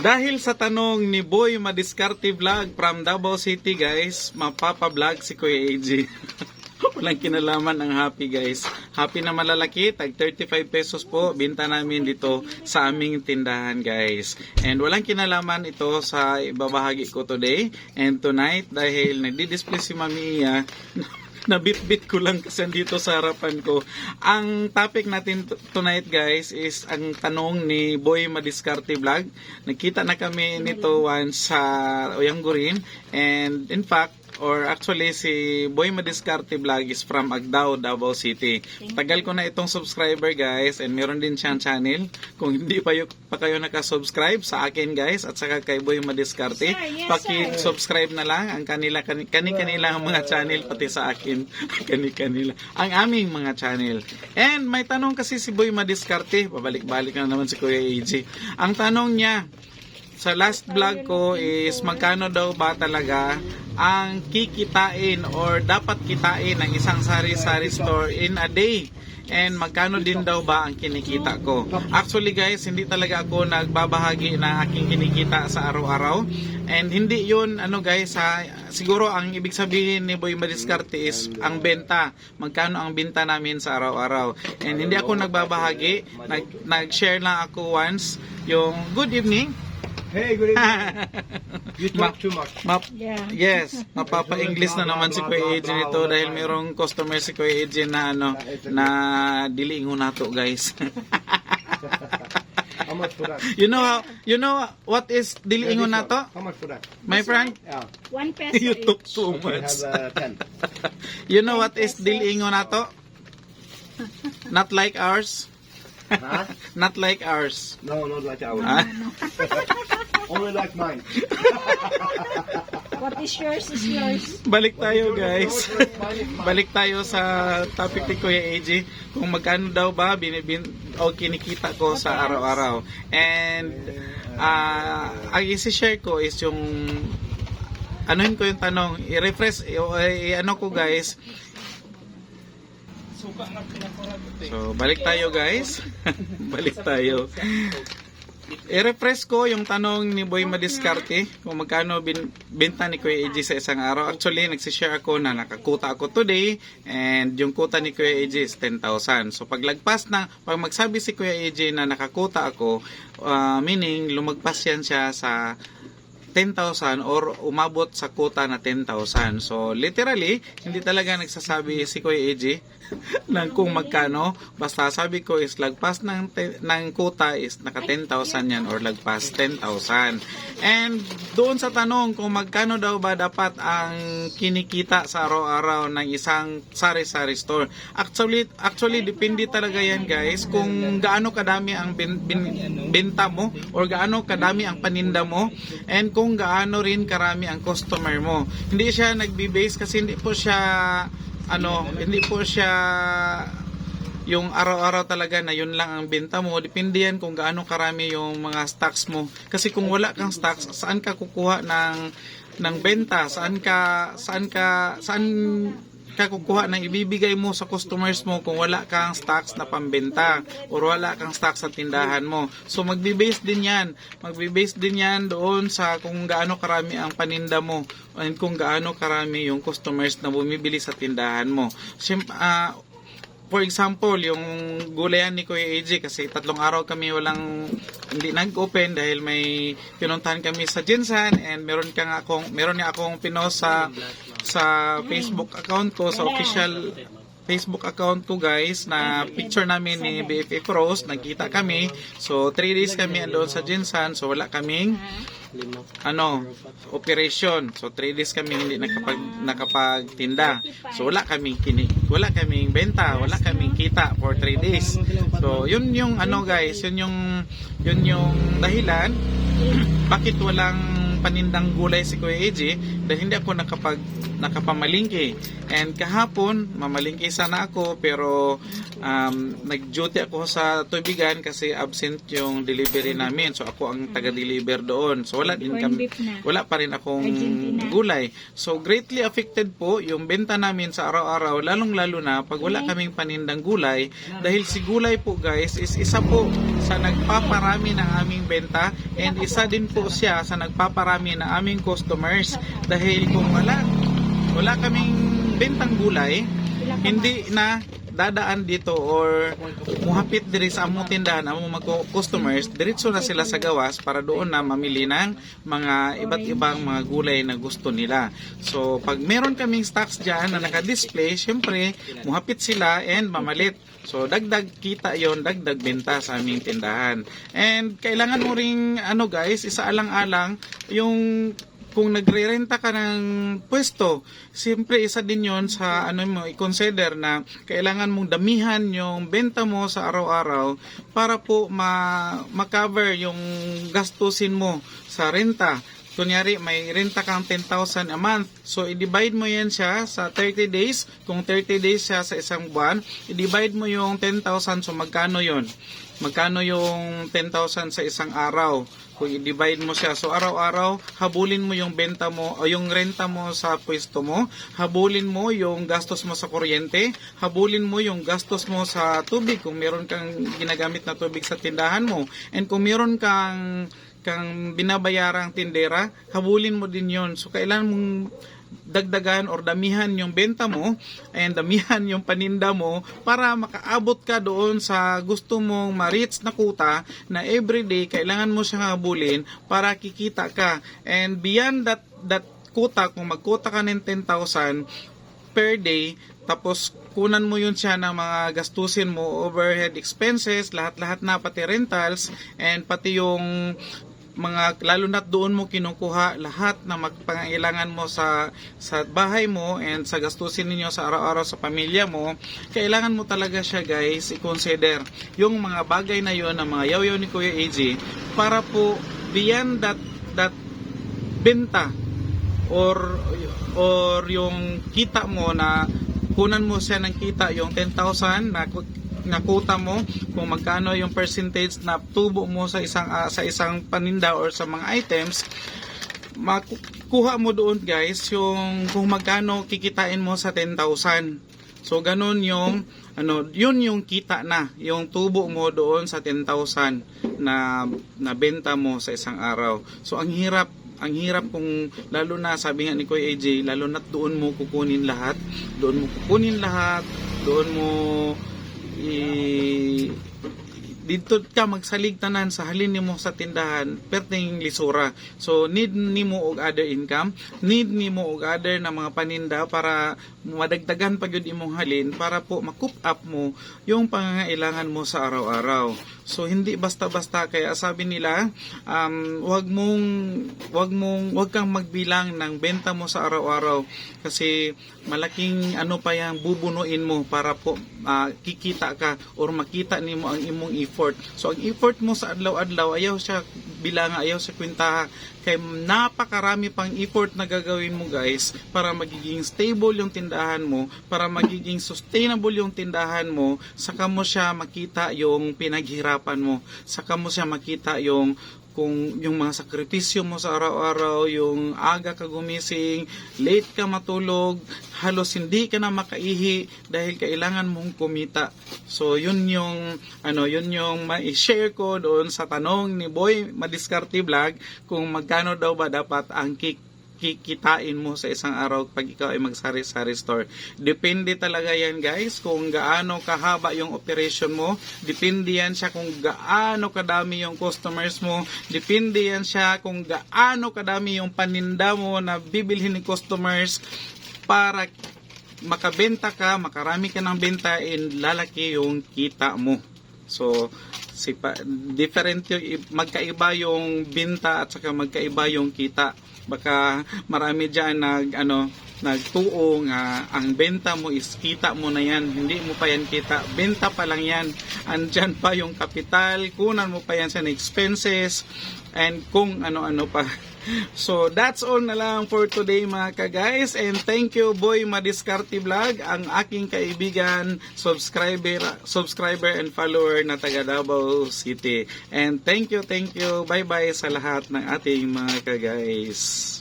Dahil sa tanong ni Boy Madiskarte Vlog from Davao City guys, mapapa-vlog si Kuya AJ. Walang kinalaman ang happy guys. Happy na malalaki, tag 35 pesos po, binta namin dito sa aming tindahan guys. And walang kinalaman ito sa ibabahagi ko today and tonight dahil nagdi-display si Mami Iya, nabit-bit ko lang kasi dito sa harapan ko. Ang topic natin tonight guys is ang tanong ni Boy Madiskarte Vlog. Nakita na kami nito once sa Oyanggurin and in fact or actually si Boy Madiskarte Vlog is from Agdao, Davao City. Tagal ko na itong subscriber guys and meron din siyang channel. Kung hindi pa, yu- pa kayo nakasubscribe sa akin guys at saka kay Boy Madiskarte, yes, paki-subscribe na lang ang kanila kani- kani-kanila mga channel pati sa akin kani-kanila ang aming mga channel. And may tanong kasi si Boy Madiskarte, pabalik-balik na naman si Kuya AJ. Ang tanong niya, sa last vlog ko is magkano daw ba talaga ang kikitain or dapat kitain ng isang sari-sari store in a day? And magkano din daw ba ang kinikita ko. Actually guys, hindi talaga ako nagbabahagi ng aking kinikita sa araw-araw. And hindi yun ano guys ha, siguro ang ibig sabihin ni Boy Madiskarte is ang benta, magkano ang benta namin sa araw-araw. And hindi ako nagbabahagi, nag, nag-share lang ako once. Yung good evening Hey, good evening. You talk too much. Map, Yeah. yes, mapapa-English na naman si Kuya AJ nito dahil mayroong customer si Kuya AJ na ano na dili nato guys. How much for that? you know how, you know what is dili nato? How much for that? My friend, Yeah. One peso you took each. too Okay, much. have uh, ten. You know what is dili nato? Not like ours. Huh? Not like ours. No, not like ours. Ah, Only like mine. What is yours is yours. Balik tayo guys. Balik tayo sa topic ni Kuya AJ. Kung magkano daw ba binibin o kinikita ko sa araw-araw. And ah ang isi-share ko is yung anuhin ko yung tanong, i-refresh, i- i- ano ko guys. So, balik tayo guys. balik tayo. I-refresh ko yung tanong ni Boy Madiskarte kung magkano bin, binta ni Kuya AJ sa isang araw. Actually, nagsishare ako na nakakuta ako today and yung kuta ni Kuya AJ is 10,000. So paglagpas na, pag magsabi si Kuya AJ na nakakuta ako, ah, meaning lumagpas yan siya sa 10,000 or umabot sa kuta na 10,000. So, literally, hindi talaga nagsasabi si Kuya AJ ng kung magkano. Basta sabi ko is lagpas ng, ng kuta is naka 10,000 yan or lagpas 10,000. And doon sa tanong kung magkano daw ba dapat ang kinikita sa araw-araw ng isang sari-sari store. Actually, actually depende talaga yan guys kung gaano kadami ang bin, bin- benta mo or gaano kadami ang paninda mo and kung gaano rin karami ang customer mo. Hindi siya nagbi-base kasi hindi po siya ano, hindi po siya yung araw-araw talaga na yun lang ang benta mo. Depende yan kung gaano karami yung mga stocks mo. Kasi kung wala kang stocks, saan ka kukuha ng ng benta? Saan ka saan ka saan ka kukuha ng ibibigay mo sa customers mo kung wala kang stocks na pambenta or wala kang stocks sa tindahan mo. So magbe-base din 'yan. Magbe-base din 'yan doon sa kung gaano karami ang paninda mo and kung gaano karami yung customers na bumibili sa tindahan mo. Siyempre, ah, for example, yung gulayan ni Kuya AJ kasi tatlong araw kami walang hindi nag-open dahil may pinuntahan kami sa Jinsan and meron kang akong meron niya akong pinost sa sa Facebook account ko sa official Facebook account ko guys na picture namin ni BFF Rose nagkita kami. So 3 days kami andoon sa Jinsan. So wala kaming ano operation. So 3 days kami hindi nakapag nakapagtinda. So wala kaming kini wala kaming benta wala kaming kita for 3 days. So yun yung ano guys yun yung yun yung dahilan bakit walang panindang gulay si Kuya AJ dahil hindi ako nakapag nakapamalingki. And kahapon, mamalingki sana ako pero um, nag-duty ako sa tubigan kasi absent yung delivery namin. So ako ang taga-deliver doon. So wala din kami, wala pa rin akong gulay. So greatly affected po yung benta namin sa araw-araw, lalong-lalo na pag wala kaming panindang gulay. Dahil si gulay po guys is isa po sa nagpaparami ng aming benta and isa din po siya sa nagpaparami ng aming customers. Dahil kung wala, wala kaming bentang gulay, hindi na dadaan dito or muhapit diri sa among tindahan among mga customers. Diretso na sila sa gawas para doon na mamili ng mga iba't ibang mga gulay na gusto nila. So pag meron kaming stocks dyan na naka-display syempre muhapit sila and mamalit. So dagdag kita yon dagdag benta sa aming tindahan. And kailangan mo ring ano guys isa alang-alang yung kung nagre-renta ka ng pwesto, siyempre isa din yon sa ano mo i-consider na kailangan mong damihan yung benta mo sa araw-araw para po ma ma-cover yung gastusin mo sa renta. Kunyari, may renta kang 10,000 a month. So, i-divide mo yan siya sa 30 days. Kung 30 days siya sa isang buwan, i-divide mo yung 10,000. So, magkano yon Magkano yung 10,000 sa isang araw? Kung i-divide mo siya. So, araw-araw, habulin mo yung benta mo o yung renta mo sa pwesto mo. Habulin mo yung gastos mo sa kuryente. Habulin mo yung gastos mo sa tubig kung meron kang ginagamit na tubig sa tindahan mo. And kung meron kang kang binabayarang tindera, habulin mo din yon. So, kailangan mong dagdagan or damihan yung benta mo and damihan yung paninda mo para makaabot ka doon sa gusto mong ma-reach na kuta na everyday kailangan mo siyang habulin para kikita ka and beyond that that kuta kung magkuta ka ng 10,000 per day tapos kunan mo yun siya ng mga gastusin mo overhead expenses lahat-lahat na pati rentals and pati yung mga lalo na doon mo kinukuha lahat na magpangailangan mo sa sa bahay mo and sa gastusin ninyo sa araw-araw sa pamilya mo kailangan mo talaga siya guys i-consider yung mga bagay na yon ng mga yaw ni Kuya AJ para po beyond that that benta or or yung kita mo na kunan mo siya ng kita yung 10,000 na nakuta mo kung magkano yung percentage na tubo mo sa isang ah, sa isang paninda or sa mga items makuha mo doon guys yung kung magkano kikitain mo sa 10,000 so ganun yung ano yun yung kita na yung tubo mo doon sa 10,000 na na benta mo sa isang araw. So ang hirap ang hirap kung lalo na sabi nga ni Kuya AJ lalo na doon mo kukunin lahat. Doon mo kukunin lahat. Doon mo i dito ka magsalig tanan sa halin nimo sa tindahan perting lisura. So need nimo og other income need nimo og other na mga paninda para madagdagan pa gyud imong halin para po makup up mo yung pangangailangan mo sa araw-araw. So hindi basta-basta. Kaya sabi nila um, wag mong wag mong wag kang magbilang ng benta mo sa araw-araw kasi malaking ano pa yang bubunuin mo para po ah, kikita ka or makita nimo ang imong effort. So ang effort mo sa adlaw-adlaw ayaw siya bilang ayaw sa kwentaha kay napakarami pang effort na gagawin mo guys para magiging stable yung tindahan mo, para magiging sustainable yung tindahan mo, saka mo siya makita yung pinaghirapan mo, saka mo siya makita yung kung yung mga sakripisyo mo sa araw-araw, yung aga ka gumising, late ka matulog, halos hindi ka na makaihi dahil kailangan mong kumita. So yun yung ano, yun yung ma-share ko doon sa tanong ni Boy Madiskarte Vlog kung magkano daw ba dapat ang kick kikitain mo sa isang araw pag ikaw ay magsari-sari store. Depende talaga yan guys kung gaano kahaba yung operation mo. Depende yan siya kung gaano kadami yung customers mo. Depende yan siya kung gaano kadami yung paninda mo na bibilhin ni customers para makabenta ka, makarami ka ng benta and lalaki yung kita mo. So, si different yung magkaiba yung binta at saka magkaiba yung kita. Baka marami diyan nag ano nagtuo nga ang benta mo is kita mo na yan, hindi mo pa yan kita, benta pa lang yan, andyan pa yung kapital, kunan mo pa yan sa expenses, and kung ano-ano pa. so, that's all na lang for today mga ka-guys. And thank you, Boy Madiskarte Vlog, ang aking kaibigan, subscriber, subscriber and follower na taga Davao City. And thank you, thank you. Bye-bye sa lahat ng ating mga ka-guys.